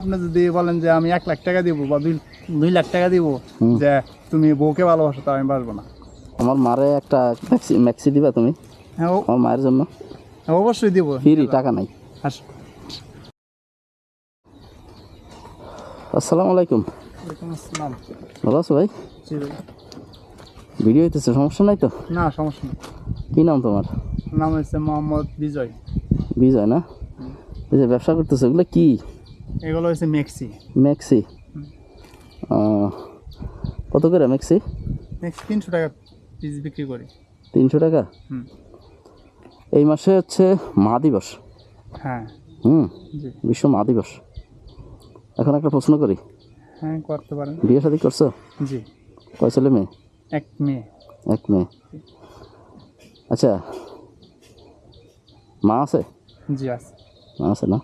আপনি যদি বলেন যে আমি এক লাখ টাকা দিব বা দুই লাখ টাকা দিব যে তুমি বউকে ভালোবাসো তা আমি বাসবো না। আমার মারে একটা ম্যাক্সি ম্যাক্সি দিবা তুমি? হ্যাঁ আমার মায়ের জন্য? হ্যাঁ, অবশ্যই দিব। ফ্রি টাকা নাই। আস- আসসালামু আলাইকুম। ভালো আছো ভাই। ভিডিও হইতেছে সমস্যা নাই তো? না সমস্যা নেই। কি নাম তোমার? নাম হচ্ছে মোহাম্মদ বিজয়। বিজয় না? এই যে ব্যবসা করতেছে ওগুলো কি? এগুলো হচ্ছে মেক্সি ম্যাক্সি কত করে ম্যাক্সি মেক্সি তিনশো টাকা পিস বিক্রি করি। তিনশো টাকা? এই মাসে হচ্ছে মা দিবস। হ্যাঁ। হুম বিশ্ব মা দিবস। এখন একটা প্রশ্ন করি। হ্যাঁ করতে পারেন। বিয়ে শাদী করছ? জি। কয় ছেলে মেয়ে? এক মেয়ে। এক মেয়ে। আচ্ছা মা আছে? জি আছে। মা আছে না?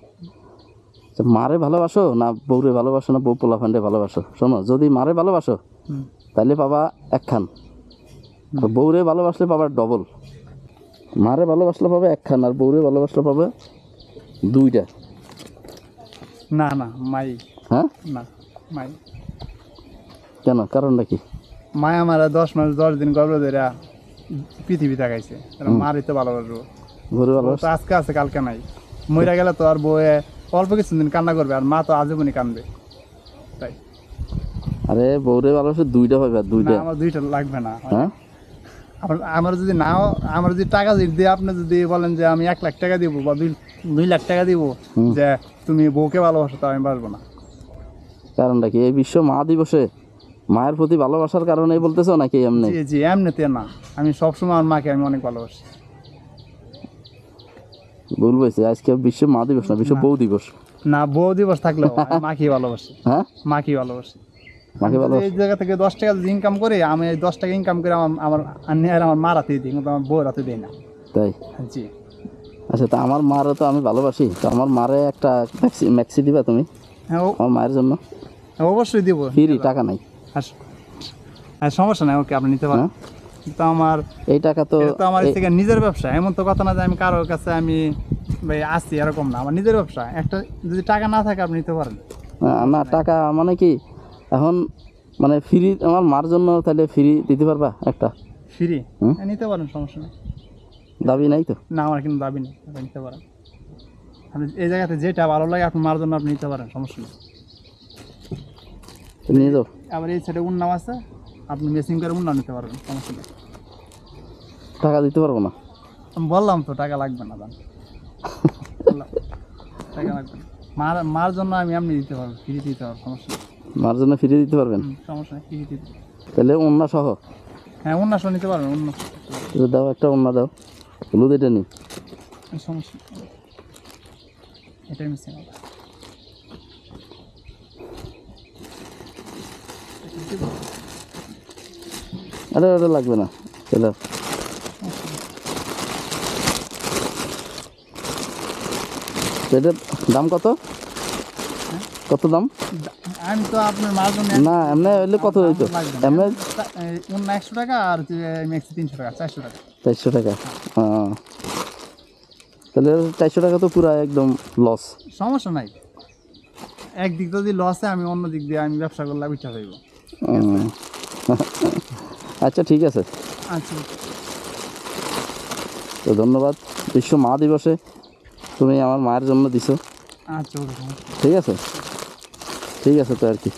মারে ভালোবাসো না বউরে ভালোবাসো না বউ পোলা ফান্ডে ভালোবাসো? শোনো যদি মারে ভালোবাসো তাহলে পাবা একখান আর বউরে ভালোবাসলে পাবা ডবল মারে ভালোবাসলে পাবে একখান আর বউরে ভালোবাসলে পাবে দুইটা। না না মাই। হ্যাঁ? না মাই। কেন? কারণটা কি? মাই আমার দশ মাস দশ দিন গর্ভ ধরে পৃথিবী দেখাইছে মারই তো ভালোবাসবো। আজকে আছে কালকে নাই। মইরা গেলে তো আর বউয়ে অল্প কিছুদিন কান্না করবে আর মা তো আজীবনই কান্দবে তাই। আরে বউরে ভালোবাসে দুইটা পাবে আর না দুইটা আমার দুইটা লাগবে না। হ্যাঁ? আমার আমার যদি নাও আমার যদি টাকা যদি দিয়ে আপনি যদি বলেন যে আমি এক লাখ টাকা দিব বা দুই দুই লাখ টাকা দিব যে তুমি বউকে ভালোবাসো তা আমি বাসবো না। কারণটা কি? এই বিশ্ব মা দিবসে মায়ের প্রতি ভালোবাসার কারণে বলতেছো নাকি এমনি? জি জি এমনিতে না। আমি সবসময় আমার মাকে আমি অনেক ভালোবাসি। ভুল বলছি আজকে বিশ্ব মা দিবস না বিশ্ব বউ দিবস। না বউ দিবস থাকলেও মাকেই ভালোবাসি? হ্যাঁ? মাকেই ভালোবাসি? মাকে ভালোবাসো? এই জায়গা থেকে দশ টাকা যদি ইনকাম করি আমি এই দশ টাকা ইনকাম করে আমার আমার আর আমার মা রাতে দিই কিন্তু আমার বউ রাতে দিই না। তাই? জি। আচ্ছা তা আমার মারও তো আমি ভালোবাসি তো আমার মারে একটা ম্যাক্সি ম্যাক্সি দিবা তুমি? হ্যাঁ আমার মায়ের জন্য? অবশ্যই দিব। ফ্রি টাকা নাই। আস- হ্যাঁ সমস্যা নাই ওকে আপনি নিতে পারেন। হ্যাঁ? কিন্তু আমার এই টাকা তো এটা তো আমার থেকে নিজের ব্যবসা। এমন তো কথা না যে আমি কারোর কাছে আমি ভাই আসছি এরকম না। আমার নিজের ব্যবসা। একটা যদি টাকা না থাকে আপনি নিতে পারেন। না টাকা মানে কি? এখন মানে ফ্রি আমার মার জন্য তাহলে ফ্রি দিতে পারবা একটা? ফ্রি হুম? নিতে পারেন সমস্যা নেই। দাবি নাই তো? না আমার কিন্তু দাবি নেই। আপনি নিতে পারেন। আপনি এই জায়গাতে যেটা ভালো লাগে আপনার মার জন্য আপনি নিতে পারেন সমস্যা নেই। নিয়ে যাও। আবার এই সাইডে উন্নাও আছে আপনি মেসিং করে উন্নাও নিতে পারবেন সমস্যা নেই। টাকা দিতে পারব না? আমি বললাম তো টাকা লাগবে না বললাম, টাকা লাগবে না। মার মার জন্য আমি এমনি দিতে পারব ফ্রি দিতে পারব সমস্যা মার জন্য ফ্রি দিতে পারবেন? সমস্যা নেই ফ্রি দিতে তাহলে অন্য সহ। হ্যাঁ উন্নাসও নিতে পারবেন তো দাও একটা অন্য দাও। হলুদ এটা নি সমস্যা এটাই মিসিং আরে ওটা লাগবে না। চলো। এটার দাম কত? কত দাম? আমি তো আপনার না এমনি হইলে কত হইতো? এমনি উন্ন একশো টাকা আর ম্যাক্সি তিনশো টাকা চারশো টাকা। চারশো টাকা। তাহলে চারশো টাকা তো পুরা একদম লস সমস্যা নাই। একদিক যদি লসে আমি অন্য দিক দিয়ে আমি ব্যবসা করলে আচ্ছা ঠিক আছে। আচ্ছা। তো ধন্যবাদ। বিশ্ব মা দিবসে তুমি আমার মায়ের জন্য দিছো। আচ্ছা। ঠিক আছে? ঠিক আছে তো আর কি।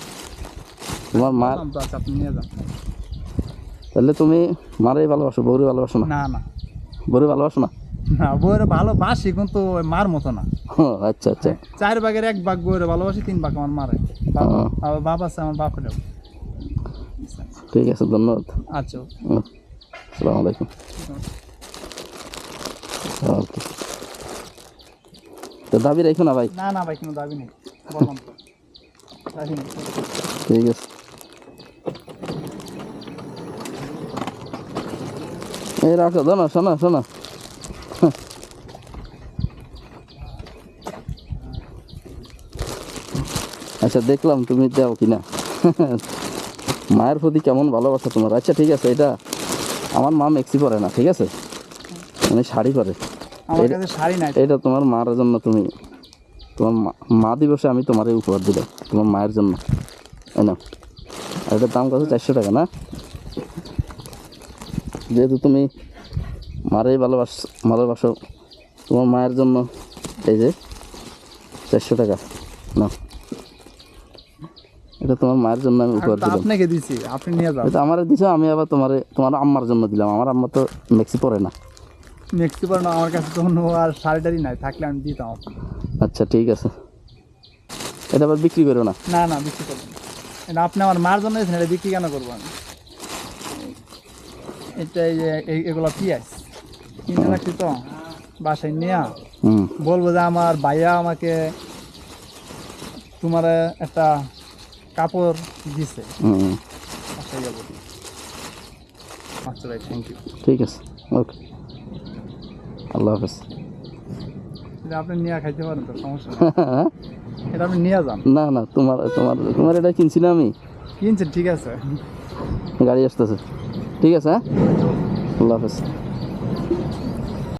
তোমার তো আচ্ছা আপনি নিয়ে যান। তাহলে তুমি মারে ভালোবাসো বউরে ভালোবাসো না? না না। বউরে ভালোবাসো না? ভালোবাসি কিন্তু মার মতো না। আচ্ছা আচ্ছা। চার ভাগের এক ভাগ ভালোবাসি তিন ভাগ আমার মারে। বাবা ও। আবার বাবা আছে আমার বাপেরও ঠিক আছে ধন্যবাদ। আচ্ছা। আসসালামু আলাইকুম। ওকে। তো দাবি রাখো না ভাই? না না ভাই কোনো দাবি নেই। বললাম। দাবি নেই। ঠিক আছে। এই রাখো দাও না শোনো শোনো। আচ্ছা দেখলাম তুমি দাও কিনা। মায়ের প্রতি কেমন ভালোবাসা তোমার? আচ্ছা ঠিক আছে এটা আমার মা মেক্সি পরে না ঠিক আছে? মানে শাড়ি পরে। আমার কাছে শাড়ি নাই। এটা তোমার মার জন্য তুমি তোমার মা- দিবসে আমি তোমারে উপহার দিলাম তোমার মায়ের জন্য। তাই না আর এটার দাম কত? চারশো টাকা না? যেহেতু তুমি মারেই ভালোবাস ভালোবাসো তোমার মায়ের জন্য এই যে চারশো টাকা না এটা তোমার মায়ের জন্য আমি উপহার দিলাম। আপনাকে দিছি আপনি নিয়ে যান। এটা আমার দিছো আমি আবার তোমার তোমার আম্মার জন্য দিলাম। আমার আম্মা তো মেক্সি পরে না। নেক্সট বার না আমার কাছে তখন আর শাড়িটারি নাই থাকলে আমি দিতাম। আচ্ছা ঠিক আছে। এটা আবার বিক্রি করো না? না না বিক্রি করবেন না। এটা আপনি আমার মার জন্য দিয়েছেন এটা বিক্রি কেন করব আমি? এটা এই এগুলো পিঁয়াজ। কিনে রাখছি তো বাসায় নিয়ে। বলব যে আমার ভাইয়া আমাকে তোমার একটা কাপড় দিছে। আচ্ছা ভাই থ্যাংক ইউ ঠিক আছে ওকে। আল্লাহ হাফেজ। আপনি নিয়ে খাইতে পারেন তো সমস্যা এটা আপনি নিয়ে যান। না না তোমার তোমার তোমার এটা কিনছি না আমি। কিনছেন ঠিক আছে। গাড়ি আসতেছে। ঠিক আছে হ্যাঁ? আল্লাহ হাফেজ।